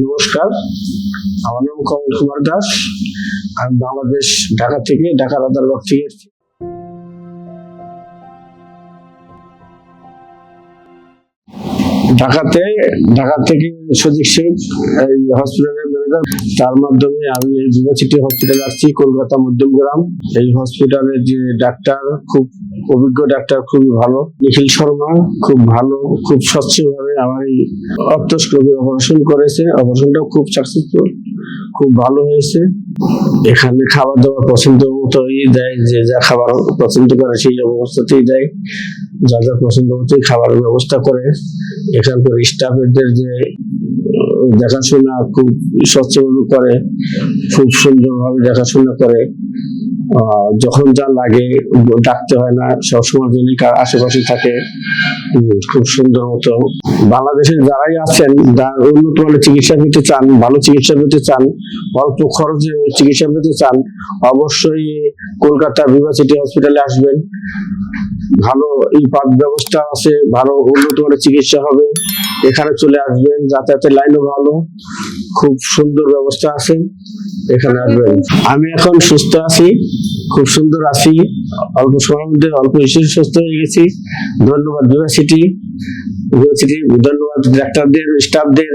নমস্কার। আমার নাম কমল কুমার দাস। আমি বাংলাদেশ, ঢাকা থেকে, ঢাকা রাদারবাগ থেকে এসেছি। ঢাকাতে, ঢাকা থেকে সজিক শেখ এই হসপিটালের ম্যানেজার তার মাধ্যমে আমি এই ইউনিভার্সিটি হসপিটালে আসছি, কলকাতা মধ্যমগ্রাম। এই হসপিটালের যে ডাক্তার খুব অভিজ্ঞ ডাক্তার খুবই ভালো। নিখিল শর্মা খুব ভালো, খুব স্বচ্ছভাবে আমার এই অর্থস্কোপে অপারেশন করেছে। অপারেশনটাও খুব সাকসেসফুল খুব ভালো হয়েছে। এখানে খাবার দাবার পছন্দ মতোই দেয়, যে যা খাবার পছন্দ করে সেই অবস্থাতেই দেয়। যা যা পছন্দ মতোই খাবারের ব্যবস্থা করে। এখানকার স্টাফেদের যে দেখাশোনা খুব স্বচ্ছভাবে করে, খুব সুন্দরভাবে দেখাশোনা করে। যখন যা লাগে, ডাকতে হয় না, সবসময় যদি কার আশেপাশে থাকে খুব সুন্দর মতো। বাংলাদেশের যারাই আছেন যারা উন্নত মানের চিকিৎসা পেতে চান, ভালো চিকিৎসা পেতে চান, অল্প খরচে চিকিৎসা পেতে চান, অবশ্যই কলকাতা ইউনিভার্সিটি হসপিটালে আসবেন। ভালো এই ইপাত ব্যবস্থা আছে, ভালো উন্নত মানের চিকিৎসা হবে। এখানে চলে আসবেন, যাতায়াতের লাইনও ভালো। খুব সুন্দর ব্যবস্থা আছে। এখানে আসবেন। আমি এখন সুস্থ আছি, খুব সুন্দর আছি, অল্প সময়ের মধ্যে অল্প হিসেবে সুস্থ হয়ে গেছি। ধন্যবাদ ইউনিভার্সিটি ইউনিভার্সিটি ধন্যবাদ ডাক্তারদের স্টাফদের